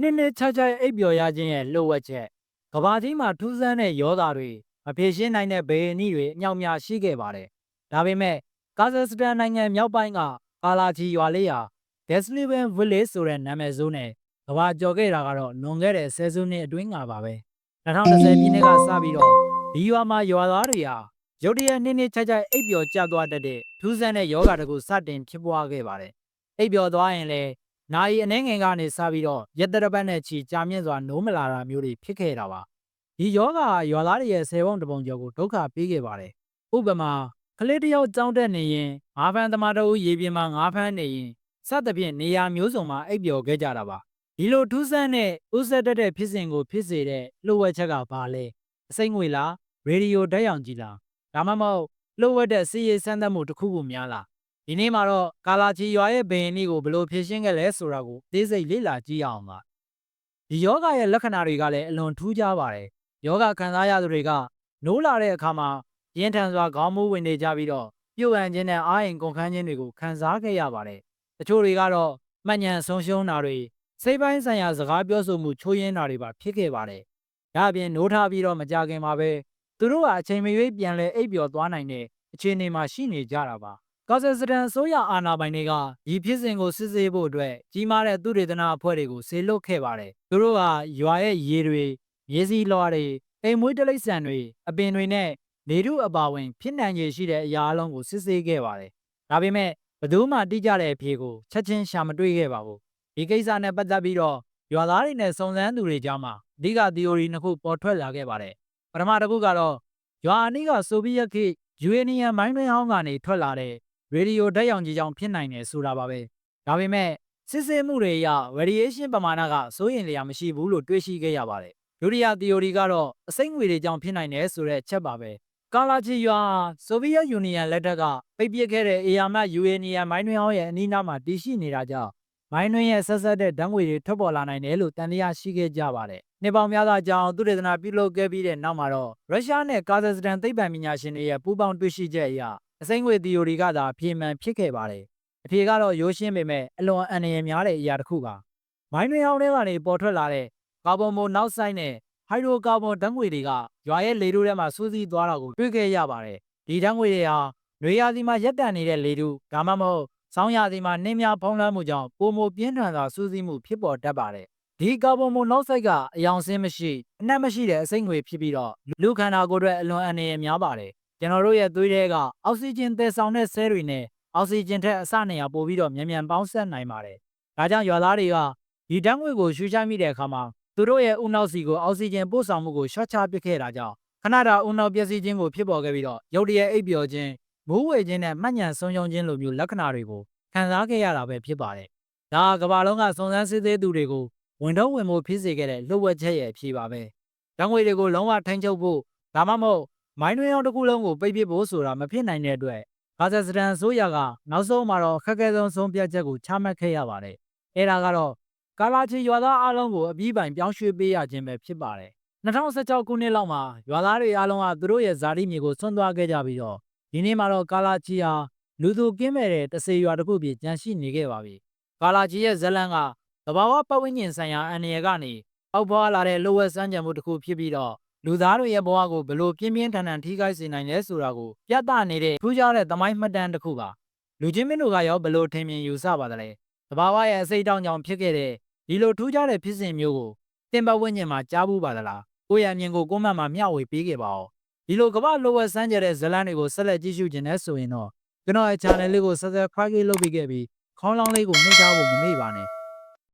နှစ်နှစ်ခြားခြားအိပ်ပျော်ရခြင်းရဲ့လှုပ်ဝက်ချက်ကဘာကြီးမှာထူးဆန်းတဲ့ယောဂါတွေမဖြေရှင်းနိုင်တဲ့ဘေးအနည်းတွေအမြောက်များရှိခဲ့ပါတယ်။ဒါပေမဲ့ကာဇက်စတန်နိုင်ငံမြောက်ပိုင်းကကာလာချီရွာလေးဟာ Desliven Village ဆိုတဲ့နာမည်ဆိုးနဲ့ကဘာကျော်ခဲ့တာကတော့လွန်ခဲ့တဲ့ဆယ်စုနှစ်အတွင်းကပါပဲ။2010ပြည့်နှစ်ကစပြီးတော့ဒီရွာမှာရွာသားတွေဟာရုတ်တရက်နှစ်နှစ်ခြားခြားအိပ်ပျော်ကျသွားတတ်တဲ့ထူးဆန်းတဲ့ယောဂါတစ်ခုစတင်ဖြစ်ပွားခဲ့ပါတယ်။အိပ်ပျော်သွားရင်လည်း နာယီအနေငယ်ကနေစပြီးတော့ရက်တရပတ်နဲ့ချီကြာမြင့်စွာနိုးမလာတာမျိုးတွေဖြစ်ခဲ့တာပါဒီယောဂါရွာသားတွေရဲ့ဆယ်ပုံတပုံကျော်ကိုဒုက္ခပေးခဲ့ပါတယ်ဥပမာကလေးတစ်ယောက်ကြောင်းတက်နေရင်ငါးဖန်းသမားတို့ရေပြင်မှာငါးဖန်းနေရင်စသဖြင့်နေရာမျိုးစုံမှာအိပ်ပျော်ခဲ့ကြတာပါဒီလိုထူးဆန်းတဲ့ဥဆက်တက်တဲ့ဖြစ်စဉ်ကိုဖြစ်စေတဲ့လှုပ်ဝက်ချက်ကဘာလဲအစိမ့်ငွေလားရေဒီယိုဓာတ်ရောင်ကြီးလားဒါမှမဟုတ်လှုပ်ဝက်တဲ့စီးရီစမ်းသပ်မှုတစ်ခုခုများလား ဒီနေ့မှာတော့ကာလာချီရွာရဲ့ဘယင်နီကိုဘယ်လိုဖြည့်ရှင်းခဲ့လဲဆိုတာကိုသိစိတ်လေ့လာကြည့်အောင်ပါဒီယောဂရဲ့လက္ခဏာတွေကလည်းအလွန်ထူးခြားပါတယ်ယောဂခံစားရသူတွေကနိုးလာတဲ့အခါမှာပြင်းထန်စွာခေါင်းမူးဝင်နေကြပြီးတော့ပြုတ်အံခြင်းနဲ့အာရင်ကုန်ခန်းခြင်းတွေကိုခံစားခဲ့ရပါတယ်တချို့တွေကတော့မှတ်ဉဏ်ဆုံးရှုံးတာတွေစိတ်ပိုင်းဆိုင်ရာစကားပြောဆိုမှုချိုးယွင်းတာတွေပါဖြစ်ခဲ့ပါတယ်ဒါအပြင်နိုးထပြီးတော့မကြခင်မှာပဲသူတို့ကအချိန်မရွေးပြန်လဲအိပ်ပျော်သွားနိုင်တဲ့အခြေအနေမှာရှိနေကြတာပါ ကာဇက်စတန်အစိုးရအာဏာပိုင်တွေကဒီဖြစ်စဉ်ကိုစစ်ဆေးဖို့အတွက်ကြီးမားတဲ့သူတေသနာအဖွဲ့တွေကိုဆေလွတ်ခဲ့ပါတယ်။သူတို့ကရွာရဲ့ရေတွေ၊ရေစီလွှာတွေ၊အိမ်မွေးတလိษံတွေအပင်တွေနဲ့နေထုအပါဝင်ဖြစ်နိုင်ခြေရှိတဲ့အရာအလုံးကိုစစ်ဆေးခဲ့ပါတယ်။ဒါပေမဲ့ဘယ်သူမှတိကျတဲ့အဖြေကိုချက်ချင်းရှာမတွေ့ခဲ့ပါဘူး။ဒီကိစ္စနဲ့ပတ်သက်ပြီးတော့ရွာသားတွေနဲ့စုံစမ်းသူတွေကြားမှာအဓိက theory နှစ်ခုပေါ်ထွက်လာခဲ့ပါတယ်။ပထမတစ်ခုကတော့ရွာအနီးကဆိုဗီယက်ခေတ်ယူရေနီယံမိုင်းတွင်းဟောင်းကနေထွက်လာတဲ့ ရေဒီယိုဓာတ်ရောင်ကြီးကြောင့်ဖြစ်နိုင်တယ်ဆိုတာပါပဲဒါပေမဲ့စစ်ဆေးမှုတွေအရ radiation ပမာဏကစိုးရိမ်လျာမရှိဘူးလို့တွေ့ရှိခဲ့ရပါတယ်ဒုတိယ theory ကတော့အစိမ့်ငွေတွေကြောင့်ဖြစ်နိုင်တယ်ဆိုတဲ့ချက်ပါပဲကာလာချီရွာဆိုဗီယက်ယူနီယံလက်ထက်ကပိတ်ပစ်ခဲ့တဲ့အေယာမတ်ယူရေနီယံမိုင်းတွင်ဟောင်းရဲ့အနီးနားမှာတည်ရှိနေတာကြောင့်မိုင်းတွင်ရဲ့ဆက်ဆက်တဲ့ဓာတ်ငွေတွေထွက်ပေါ်လာနိုင်တယ်လို့တန်တရားရှိခဲ့ကြပါတယ်။နှစ်ပေါင်းများစွာကြာအောင်သူတေသနာပြုလုပ်ခဲ့ပြီးတဲ့နောက်မှာတော့ရုရှားနဲ့ကာဇက်စတန်သိပ္ပံပညာရှင်တွေရဲ့ပူးပေါင်းတွေ့ရှိချက်အရ အစိမ့်ငွေ theory ကသာအပြေမှန်ဖြစ်ခဲ့ပါတယ်။အဖြေကတော့ရိုးရှင်းပေမဲ့အလွန်အန္တရာယ်များတဲ့အရာတစ်ခုပါ။မိုင်းတွင်ဟောင်းထဲကနေပေါ်ထွက်လာတဲ့ကာဗွန်မိုနောက်ဆိုက်နဲ့ဟိုက်ဒရိုကာဗွန်ဓာတ်ငွေတွေကရွာရဲ့လေထုထဲမှာစူးစီးသွားတာကိုတွေ့ခဲ့ရပါတယ်။ဒီဓာတ်ငွေတွေဟာနွေရာသီမှာရက်တန်နေတဲ့လေထုဒါမှမဟုတ်ဆောင်းရာသီမှာနှင်းများဖုံးလွှမ်းမှုကြောင့်ပုံမပြင်းထန်စွာစူးစီးမှုဖြစ်ပေါ်တတ်ပါတယ်။ဒီကာဗွန်မိုနောက်ဆိုက်ကအယောင်ဆင်းမရှိအနက်မရှိတဲ့အစိမ့်ငွေဖြစ်ပြီးတော့လူခန္ဓာကိုယ်အတွက်အလွန်အန္တရာယ်များပါတယ် ကျွန်တော်တို့ရဲ့သွေးထဲကအောက်ဆီဂျင်သယ်ဆောင်တဲ့ဆဲတွေနဲ့အောက်ဆီဂျင်ထက်အဆနေရပိုပြီးတော့မြန်မြန်ပေါင်းစပ်နိုင်ပါတယ်။ဒါကြောင့်ရွာသားတွေကဒီဓာတ်ငွေကိုရှူချိုက်မိတဲ့အခါမှာသူတို့ရဲ့ဦးနှောက်စီကိုအောက်ဆီဂျင်ပို့ဆောင်မှုကိုရှော့ချပစ်ခဲ့တာကြောင့်ခဏတာဦးနှောက်ပျက်စီးခြင်းကိုဖြစ်ပေါ်ခဲ့ပြီးတော့ရုတ်တရက်အိပ်ပျော်ခြင်းမိုးဝေခြင်းနဲ့မှတ်ဉဏ်ဆုံးရှုံးခြင်းလိုမျိုးလက္ခဏာတွေကိုခံစားခဲ့ရတာပဲဖြစ်ပါတယ်။ဒါကကမ္ဘာလုံးကစုံစမ်းစစ်ဆေးသူတွေကိုဝင်တော့ဝင်ဖို့ဖြစ်စေခဲ့တဲ့လှုပ်ဝက်ချက်ရဲ့အဖြစ်ပါပဲ။ဓာတ်ငွေတွေကိုလုံးဝထိန်းချုပ်ဖို့ဒါမှမဟုတ် မိုင်းတွင်အောင်တစ်ခုလုံးကိုပိတ်ပစ်ဖို့ဆိုတာမဖြစ်နိုင်တဲ့အတွက်ဂါဇက်စတန်ဆိုရကနောက်ဆုံးမှာတော့ခက်ခဲဆုံးဆုံးဖြတ်ချက်ကိုချမှတ်ခဲ့ရပါတယ်။အဲဒါကတော့ကာလာချီရွာသားအလုံးကိုအပြီးပိုင်ပြောင်းရွှေ့ပေးရခြင်းပဲဖြစ်ပါတယ်။2016ခုနှစ်လောက်မှာရွာသားတွေအလုံးကသူတို့ရဲ့ဇာတိမြေကိုဆွန့်သွားခဲ့ကြပြီးတော့ဒီနေ့မှာတော့ကာလာချီဟာလူသူကင်းမဲ့တဲ့တစေရွာတစ်ခုပြကြန့်ရှိနေခဲ့ပါပြီ။ကာလာချီရဲ့ဇလန်ကသဘာဝပတ်ဝန်းကျင်ဆိုင်ရာအန္တရာယ်ကနေအောက်ဘွားလာတဲ့လိုဝက်စမ်းကြံမှုတစ်ခုဖြစ်ပြီးတော့ လူသားတွေရဲ့ဘဝကိုဘလို့ပြင်းပြင်းထန်ထန်ထိခိုက်စေနိုင်လဲဆိုတာကိုပြသနေတဲ့ထူးခြားတဲ့သမိုင်းမှတ်တမ်းတစ်ခုပါလူချင်းမင်းတို့ကရောဘလို့ထင်မြင်ယူဆပါသလဲတဘာဝရဲ့အစိတ်တောင်းကြောင့်ဖြစ်ခဲ့တဲ့ဒီလိုထူးခြားတဲ့ဖြစ်စဉ်မျိုးကိုတင်ပတ်ဝန်းကျင်မှာကြားဘူးပါသလားကိုရအမြင်ကိုကိုမတ်မှာမျှဝေပေးခဲ့ပါဦးဒီလိုကမ္ဘာလိုဝက်စမ်းကြတဲ့ဇလန်တွေကိုဆက်လက်ကြည့်ရှုခြင်းနဲ့ဆိုရင်တော့ကျွန်တော်ရဲ့ channel လေးကို subscribe လုပ်ပေးခဲ့ပြီးခေါင်းလောင်းလေးကိုနှိပ်ထားဖို့မမေ့ပါနဲ့